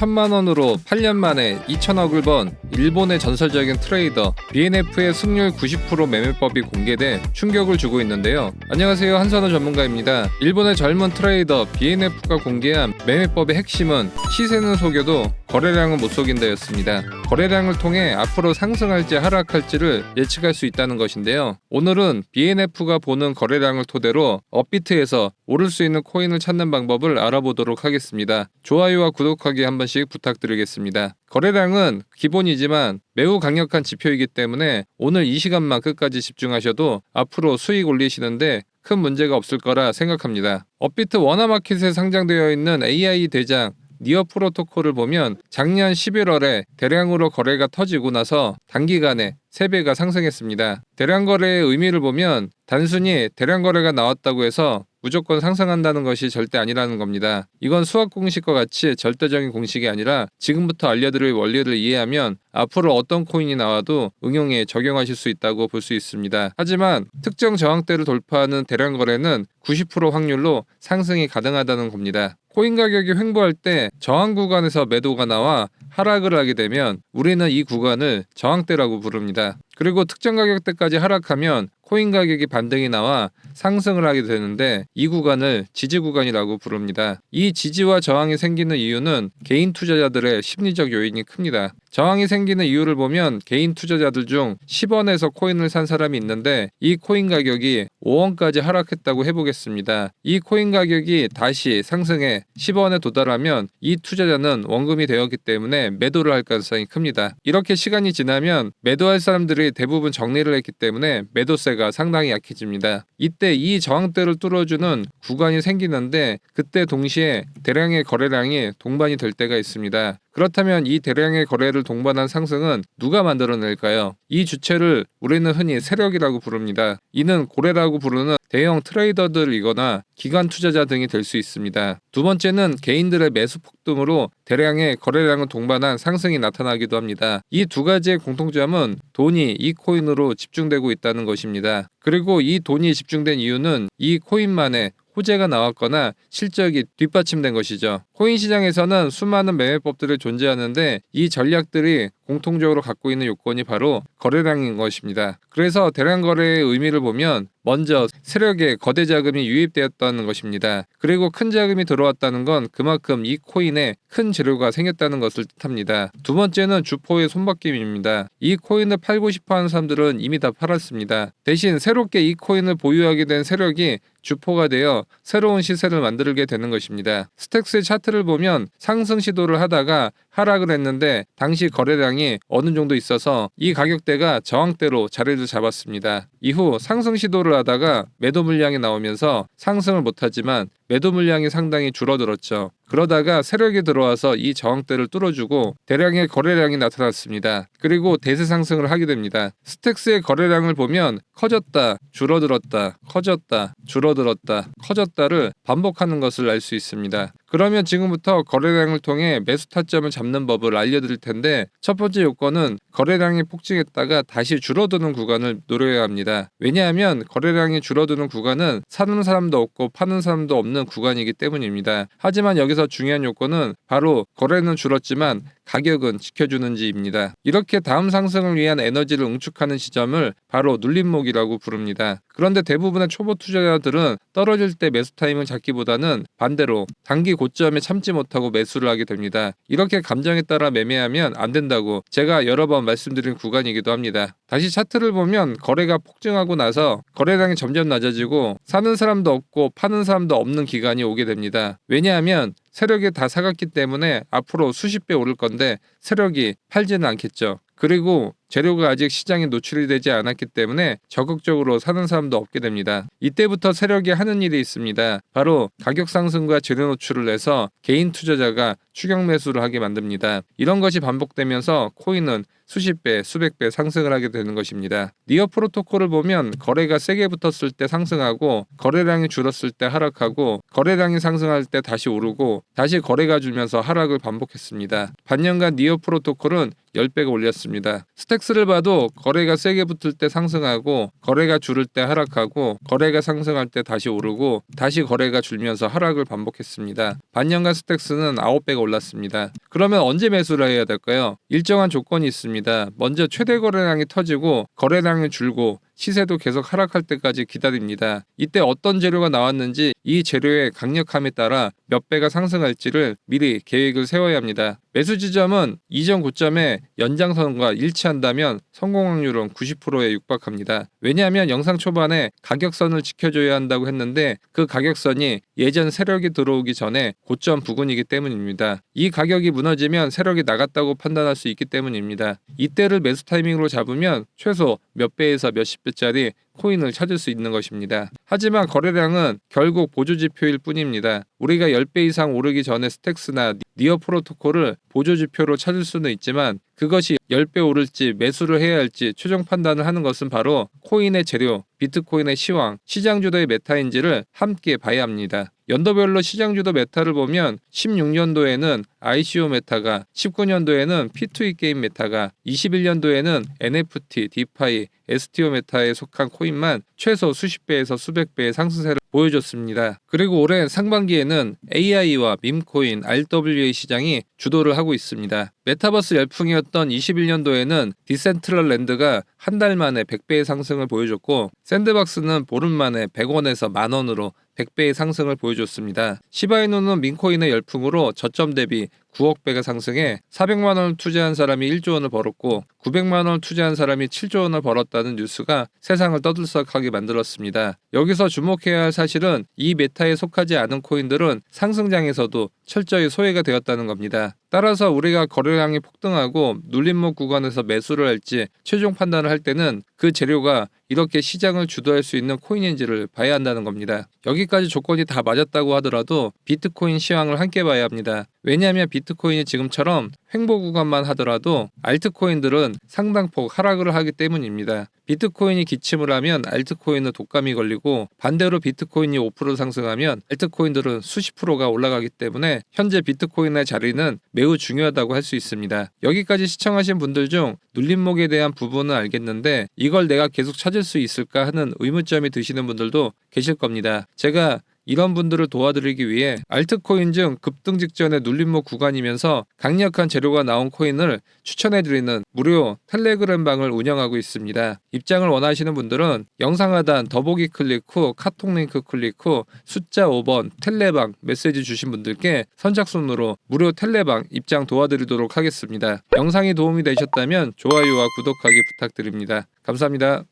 천만 원으로 8년 만에 2천억을 번 일본의 전설적인 트레이더 BNF의 승률 90% 매매법이 공개돼 충격을 주고 있는데요. 안녕하세요. 한선호 전문가입니다. 일본의 젊은 트레이더 BNF가 공개한 매매법의 핵심은 시세는 속여도 거래량은 못 속인다였습니다. 거래량을 통해 앞으로 상승할지 하락할지를 예측할 수 있다는 것인데요. 오늘은 BNF가 보는 거래량을 토대로 업비트에서 오를 수 있는 코인을 찾는 방법을 알아보도록 하겠습니다. 좋아요와 구독하기 한 번씩 부탁드리겠습니다. 거래량은 기본이지만 매우 강력한 지표이기 때문에 오늘 이 시간만 끝까지 집중하셔도 앞으로 수익 올리시는데 큰 문제가 없을 거라 생각합니다. 업비트 워너마켓에 상장되어 있는 AI 대장 니어 프로토콜을 보면 작년 11월에 대량으로 거래가 터지고 나서 단기간에 3배가 상승했습니다. 대량 거래의 의미를 보면 단순히 대량 거래가 나왔다고 해서 무조건 상승한다는 것이 절대 아니라는 겁니다. 이건 수학 공식과 같이 절대적인 공식이 아니라 지금부터 알려드릴 원리를 이해하면 앞으로 어떤 코인이 나와도 응용에 적용하실 수 있다고 볼 수 있습니다. 하지만 특정 저항대를 돌파하는 대량 거래는 90% 확률로 상승이 가능하다는 겁니다. 코인 가격이 횡보할 때 저항 구간에서 매도가 나와 하락을 하게 되면 우리는 이 구간을 저항대라고 부릅니다. 그리고 특정 가격대까지 하락하면 코인 가격이 반등이 나와 상승을 하게 되는데 이 구간을 지지 구간이라고 부릅니다. 이 지지와 저항이 생기는 이유는 개인 투자자들의 심리적 요인이 큽니다. 저항이 생기는 이유를 보면 개인 투자자들 중 10원에서 코인을 산 사람이 있는데 이 코인 가격이 5원까지 하락했다고 해보겠습니다. 이 코인 가격이 다시 상승해 10원에 도달하면 이 투자자는 원금이 되었기 때문에 매도를 할 가능성이 큽니다. 이렇게 시간이 지나면 매도할 사람들이 대부분 정리를 했기 때문에 매도세가 상당히 약해집니다. 이때 이 저항대를 뚫어주는 구간이 생기는데 그때 동시에 대량의 거래량이 동반이 될 때가 있습니다. 그렇다면 이 대량의 거래를 동반한 상승은 누가 만들어낼까요? 이 주체를 우리는 흔히 세력이라고 부릅니다. 이는 고래라고 부르는 대형 트레이더들이거나 기관 투자자 등이 될 수 있습니다. 두 번째는 개인들의 매수 폭등으로 대량의 거래량을 동반한 상승이 나타나기도 합니다. 이 두 가지의 공통점은 돈이 이 코인으로 집중되고 있다는 것입니다. 그리고 이 돈이 집중된 이유는 이 코인만의 호재가 나왔거나 실적이 뒷받침된 것이죠. 코인 시장에서는 수많은 매매법들이 존재하는데 이 전략들이 공통적으로 갖고 있는 요건이 바로 거래량인 것입니다. 그래서 대량 거래의 의미를 보면 먼저 세력의 거대 자금이 유입되었다는 것입니다. 그리고 큰 자금이 들어왔다는 건 그만큼 이 코인에 큰 재료가 생겼다는 것을 뜻합니다. 두 번째는 주포의 손바뀜입니다. 이 코인을 팔고 싶어 하는 사람들은 이미 다 팔았습니다. 대신 새롭게 이 코인을 보유하게 된 세력이 주포가 되어 새로운 시세를 만들게 되는 것입니다. 스택스의 차트를 보면 상승 시도를 하다가 하락을 했는데 당시 거래량 이 어느 정도 있어서 이 가격대가 저항대로 자리를 잡았습니다. 이후 상승 시도를 하다가 매도 물량이 나오면서 상승을 못하지만 매도 물량이 상당히 줄어들었죠. 그러다가 세력이 들어와서 이 저항대를 뚫어주고 대량의 거래량이 나타났습니다. 그리고 대세 상승을 하게 됩니다. 스택스의 거래량을 보면 커졌다, 줄어들었다, 커졌다, 줄어들었다, 커졌다를 반복하는 것을 알 수 있습니다. 그러면 지금부터 거래량을 통해 매수 타점을 잡는 법을 알려드릴 텐데 첫 번째 요건은 거래량이 폭증했다가 다시 줄어드는 구간을 노려야 합니다. 왜냐하면 거래량이 줄어드는 구간은 사는 사람도 없고 파는 사람도 없는 구간이기 때문입니다. 하지만 여기서 중요한 요건은 바로 거래는 줄었지만 가격은 지켜주는지입니다. 이렇게 다음 상승을 위한 에너지를 응축하는 시점을 바로 눌림목이라고 부릅니다. 그런데 대부분의 초보 투자자들은 떨어질 때 매수 타임을 잡기보다는 반대로 단기 고점에 참지 못하고 매수를 하게 됩니다. 이렇게 감정에 따라 매매하면 안 된다고 제가 여러 번 말씀드린 구간이기도 합니다. 다시 차트를 보면 거래가 폭증하고 나서 거래량이 점점 낮아지고 사는 사람도 없고 파는 사람도 없는 기간이 오게 됩니다. 왜냐하면 세력이 다 사갔기 때문에 앞으로 수십 배 오를 건데 세력이 팔지는 않겠죠. 그리고 재료가 아직 시장에 노출이 되지 않았기 때문에 적극적으로 사는 사람도 없게 됩니다. 이때부터 세력이 하는 일이 있습니다. 바로 가격 상승과 재료 노출을 해서 개인 투자자가 추격 매수를 하게 만듭니다. 이런 것이 반복되면서 코인은 수십 배, 수백 배 상승을 하게 되는 것입니다. 니어 프로토콜을 보면 거래가 세게 붙었을 때 상승하고 거래량이 줄었을 때 하락하고 거래량이 상승할 때 다시 오르고 다시 거래가 줄면서 하락을 반복했습니다. 반년간 니어 프로토콜은 10배가 올렸습니다. 스택스를 봐도 거래가 세게 붙을 때 상승하고 거래가 줄을 때 하락하고 거래가 상승할 때 다시 오르고 다시 거래가 줄면서 하락을 반복했습니다. 반년간 스택스는 9배가 올랐습니다. 그러면 언제 매수를 해야 될까요? 일정한 조건이 있습니다. 먼저 최대 거래량이 터지고 거래량이 줄고 시세도 계속 하락할 때까지 기다립니다. 이때 어떤 재료가 나왔는지 이 재료의 강력함에 따라 몇 배가 상승할지를 미리 계획을 세워야 합니다. 매수 지점은 이전 고점의 연장선과 일치한다면 성공 확률은 90%에 육박합니다. 왜냐하면 영상 초반에 가격선을 지켜줘야 한다고 했는데 그 가격선이 예전 세력이 들어오기 전에 고점 부근이기 때문입니다. 이 가격이 무너지면 세력이 나갔다고 판단할 수 있기 때문입니다. 이때를 매수 타이밍으로 잡으면 최소 몇 배에서 몇십 배 짜리 코인을 찾을 수 있는 것입니다. 하지만 거래량은 결국 보조 지표일 뿐입니다. 우리가 10배 이상 오르기 전에 스택스나 니어 프로토콜을 보조 지표로 찾을 수는 있지만 그것이 10배 오를지 매수를 해야 할지 최종 판단을 하는 것은 바로 코인의 재료, 비트코인의 시황, 시장 주도의 메타인지를 함께 봐야 합니다. 연도별로 시장 주도 메타를 보면 16년도에는 ICO 메타가, 19년도에는 P2E 게임 메타가, 21년도에는 NFT, DeFi, STO 메타에 속한 코인 만 최소 수십 배에서 수백 배의 상승세를 보여줬습니다. 그리고 올해 상반기에는 AI와 밈코인, RWA 시장이 주도를 하고 있습니다. 메타버스 열풍이었던 21년도에는 디센트럴랜드가 한 달 만에 100배의 상승을 보여줬고 샌드박스는 보름 만에 100원에서 만원으로 100배의 상승을 보여줬습니다. 시바이누는 민코인의 열풍으로 저점 대비 9억 배가 상승해 400만 원을 투자한 사람이 1조 원을 벌었고 900만 원을 투자한 사람이 7조 원을 벌었다는 뉴스가 세상을 떠들썩하게 만들었습니다. 여기서 주목해야 할 사실은 이 메타에 속하지 않은 코인들은 상승장에서도 철저히 소외가 되었다는 겁니다. 따라서 우리가 거래량이 폭등하고 눌림목 구간에서 매수를 할지 최종 판단을 할 때는 그 재료가 이렇게 시장을 주도할 수 있는 코인인지를 봐야 한다는 겁니다. 여기까지 조건이 다 맞았다고 하더라도 비트코인 시황을 함께 봐야 합니다. 왜냐하면 비트코인이 지금처럼 횡보 구간만 하더라도 알트코인들은 상당폭 하락을 하기 때문입니다. 비트코인이 기침을 하면 알트코인은 독감이 걸리고 반대로 비트코인이 5% 상승하면 알트코인들은 수십 프로가 올라가기 때문에 현재 비트코인의 자리는 매우 중요하다고 할 수 있습니다. 여기까지 시청하신 분들 중 눌림목에 대한 부분은 알겠는데 이걸 내가 계속 찾을 수 있을까 하는 의문점이 드시는 분들도 계실 겁니다. 제가 이런 분들을 도와드리기 위해 알트코인 중 급등 직전의 눌림목 구간이면서 강력한 재료가 나온 코인을 추천해드리는 무료 텔레그램 방을 운영하고 있습니다. 입장을 원하시는 분들은 영상 하단 더보기 클릭 후 카톡 링크 클릭 후 숫자 5번 텔레방 메시지 주신 분들께 선착순으로 무료 텔레방 입장 도와드리도록 하겠습니다. 영상이 도움이 되셨다면 좋아요와 구독하기 부탁드립니다. 감사합니다.